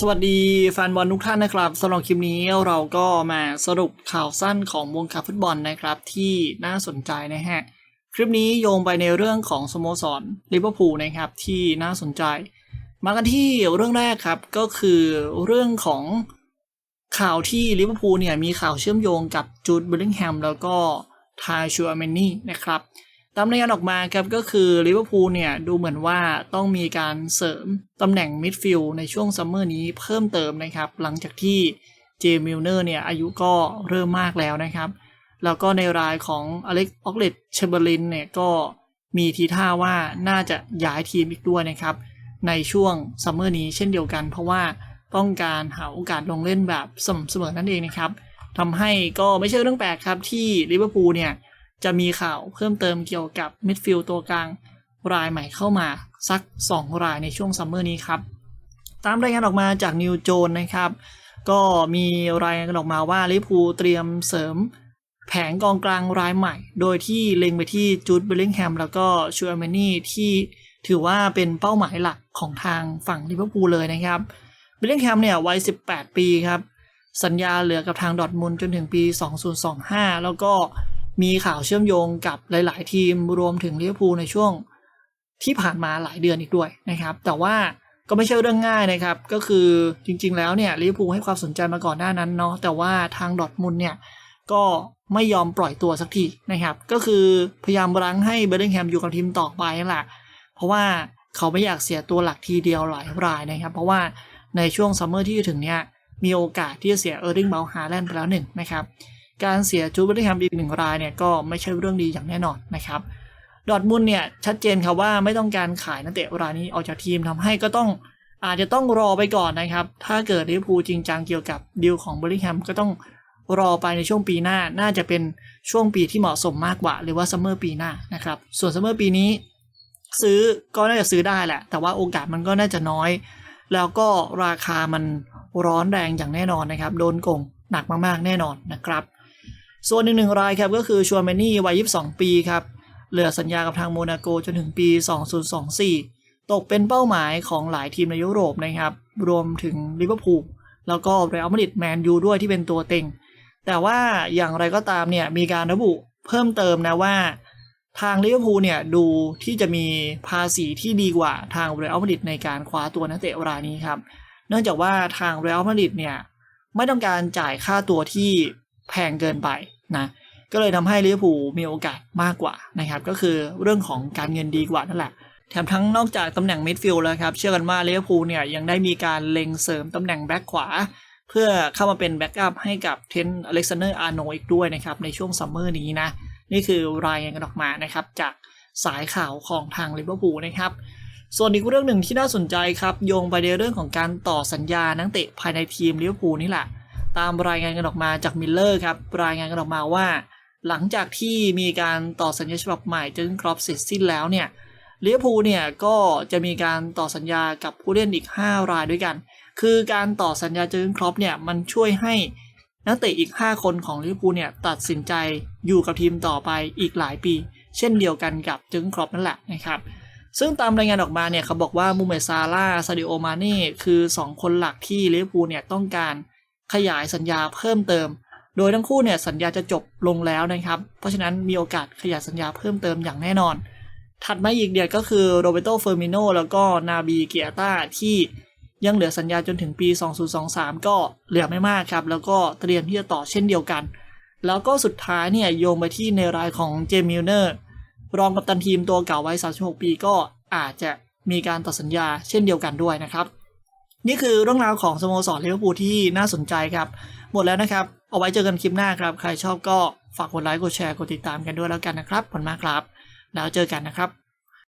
สวัสดีแฟนบอลทุกท่านนะครับสำหรับคลิปนี้เราก็มาสรุปข่าวสั้นของวงการฟุตบอลนะครับ ที่น่าสนใจนะฮะ คลิปนี้โยงไปในเรื่องของสโมสรลิเวอร์พูลนะครับที่น่าสนใจ มากันที่เรื่องแรกครับก็คือเรื่องของข่าวที่ลิเวอร์พูลเนี่ยมีข่าวเชื่อมโยงกับจูดเบลลิงแฮมแล้วก็ทายชัวเมนนี่นะครับ ตามรายงานออกมาครับก็คือลิเวอร์พูลเนี่ยดูเหมือนว่าต้องมีการเสริมตำแหน่งมิดฟิลด์ในช่วงซัมเมอร์นี้เพิ่มเติมนะครับ หลังจากที่เจมิลเนอร์เนี่ยอายุก็เริ่มมากแล้วนะครับ แล้วก็ในรายของอเล็กออกเลตเชเบอร์ลินเนี่ยก็มีทีท่าว่าน่าจะย้ายทีมอีกด้วยนะครับ ในช่วงซัมเมอร์นี้เช่นเดียวกัน เพราะว่าต้องการหาโอกาสลงเล่นแบบสม่ำเสมอนั่นเองนะครับทำให้ก็ไม่ใช่เรื่องแปลกครับที่ลิเวอร์พูลเนี่ย จะมีข่าวเพิ่มเติมเกี่ยวกับมิดฟิลด์ตัวกลางรายใหม่เข้ามาสัก 2 รายในช่วงซัมเมอร์นี้ครับ ตามรายงานออกมาจากนิวโจนนะครับ ก็มีรายงานออกมาว่าลิพูเตรียมเสริมแผงกองกลางรายใหม่ โดยที่เล็งไปที่จูดเบลลิงแฮมแล้วก็ชูอเมนี่ที่ถือว่าเป็นเป้าหมายหลักของทางฝั่งลิเวอร์พูลเลยนะครับ เบลลิงแฮมเนี่ยวัย 18 ปีครับ สัญญาเหลือกับทางดอทมุนจนถึงปี 2025 แล้วก็ มีข่าวเชื่อมโยงกับหลาย ๆ ทีมรวมถึงลิเวอร์พูลในช่วงที่ผ่านมาหลายเดือนอีกด้วยนะครับ แต่ว่าก็ไม่ใช่เรื่องง่ายนะครับ ก็คือจริง ๆ แล้วเนี่ยลิเวอร์พูลให้ความสนใจมาก่อนหน้านั้นเนาะแต่ว่าทางดอทมุนเนี่ยก็ไม่ยอมปล่อยตัวสักทีนะครับ ก็คือพยายามรั้งให้เบลลิงแฮมอยู่กับทีมต่อไปนั่นแหละเพราะว่าเขาไม่อยากเสียตัวหลักทีเดียวหลายรายนะครับ เพราะว่าในช่วงซัมเมอร์ที่จะถึงเนี่ยมีโอกาสที่จะเสียเออร์ลิงเบลฮาแลนด์ไปแล้วหนึ่งนะครับ การเสียจูเบลลิแฮมอีกหนึ่งรายเนี่ยก็ไม่ใช่เรื่องดีอย่างแน่นอนนะครับ ดอทมุนเนี่ยชัดเจนครับว่าไม่ต้องการขายนักเตะรายนี้ออกจากทีมทำให้ก็ต้องอาจจะต้องรอไปก่อนนะครับ ถ้าเกิดลิเวอร์พูลจริงจังเกี่ยวกับดีลของเบลลิงแฮมก็ต้องรอไปในช่วงปีหน้า น่าจะเป็นช่วงปีที่เหมาะสมมากกว่า หรือว่าซัมเมอร์ปีหน้านะครับ ส่วนซัมเมอร์ปีนี้ ซื้อก็น่าจะซื้อได้แหละ แต่ว่าโอกาสมันก็น่าจะน้อย แล้วก็ราคามันร้อนแรงอย่างแน่นอนนะครับ โดนโกงหนักมากๆแน่นอนนะครับ ส่วนหนึ่งหนึ่งรายครับก็คือชัวเมนี่วัย 22 ปีครับ เหลือสัญญากับทางโมนาโกจนถึงปี 2024 ตกเป็นเป้าหมายของหลายทีมในยุโรปนะครับ รวมถึงลิเวอร์พูลแล้วก็เรอัลมาดริดแมนยูด้วยที่เป็นตัวเต็ง แต่ว่าอย่างไรก็ตามเนี่ยมีการระบุเพิ่มเติมนะว่า ทางลิเวอร์พูลเนี่ยดูที่จะมีภาษีที่ดีกว่าทางเรอัลมาดริดในการคว้าตัวนักเตะรายนี้ครับ เนื่องจากว่าทางเรอัลมาดริดเนี่ยไม่ต้องการจ่ายค่าตัวที่แพงเกินไป นะก็เลยทำให้ลิเวอร์พูลมีโอกาสมากกว่านะครับก็คือเรื่องของการเงินดีกว่านั่นแหละแถมทั้งนอกจากตำแหน่งมิดฟิลด์แล้วครับ เชื่อกันว่าลิเวอร์พูลเนี่ยยังได้มีการเล็งเสริมตำแหน่งแบ็คขวา เพื่อเข้ามาเป็นแบ็กอัพให้กับเทนอเล็กซานเดอร์อาร์โนอีกด้วยนะครับในช่วงซัมเมอร์นี้นะ นี่คือรายงานกันออกมานะครับ จากสายข่าวของทางลิเวอร์พูลนะครับ ส่วนอีกเรื่องหนึ่งที่น่าสนใจครับ โยงไปในเรื่องของการต่อสัญญานักเตะภายในทีมลิเวอร์พูลนี่แหละ ตามรายงานกันออกมาจากมิลเลอร์ครับรายงานกันออกมาว่า หลังจากที่มีการต่อสัญญาฉบับใหม่จนครบเสร็จสิ้นแล้วเนี่ยเวอร์พูเนี่ยก็จะมีการต่อสัญญากับผู้เล่นอีก 5 รายด้วยกัน คือการต่อสัญญาเจอร์ครอปเนี่ยมันช่วยให้นักเตะอีก 5 คนของลิเวอร์พูลเนี่ยตัดสินใจอยู่กับทีมต่อไปอีกหลายปี เช่นเดียวกันกับเจอร์ครอปนั่นแหละนะครับซึ่งตามรายงานออกมาเนี่ยเขาบอกว่ามูเมซาร่าซาดิโอมาเน่คือ 2 คนหลักที่ลิเวอร์พูลเนี่ยต้องการ ขยายสัญญาเพิ่มเติม โดยทั้งคู่เนี่ยสัญญาจะจบลงแล้วนะครับ เพราะฉะนั้นมีโอกาสขยายสัญญาเพิ่มเติมอย่างแน่นอน ถัดมาอีกเดียวก็คือโรเบโตเฟอร์มิโนแล้วก็นาบีเกียต้าที่ยังเหลือสัญญาจนถึงปี 2023 ก็เหลือไม่มากครับ แล้วก็เตรียมที่จะต่อเช่นเดียวกัน แล้วก็สุดท้ายเนี่ยโยงไปที่ในรายของเจมิลเนอร์รองกัปตันทีมตัวเก่าวัย36 ปีก็อาจจะมีการต่อสัญญาเช่นเดียวกันด้วยนะครับ นี่คือเรื่องราวของสโมสรลิเวอร์พูลที่น่าสนใจครับ หมดแล้วนะครับ เอาไว้เจอกันคลิปหน้าครับ ใครชอบก็ฝากกดไลค์ กดแชร์ กดติดตามกันด้วยแล้วกันนะครับขอบคุณมากครับ แล้วเจอกันนะครับ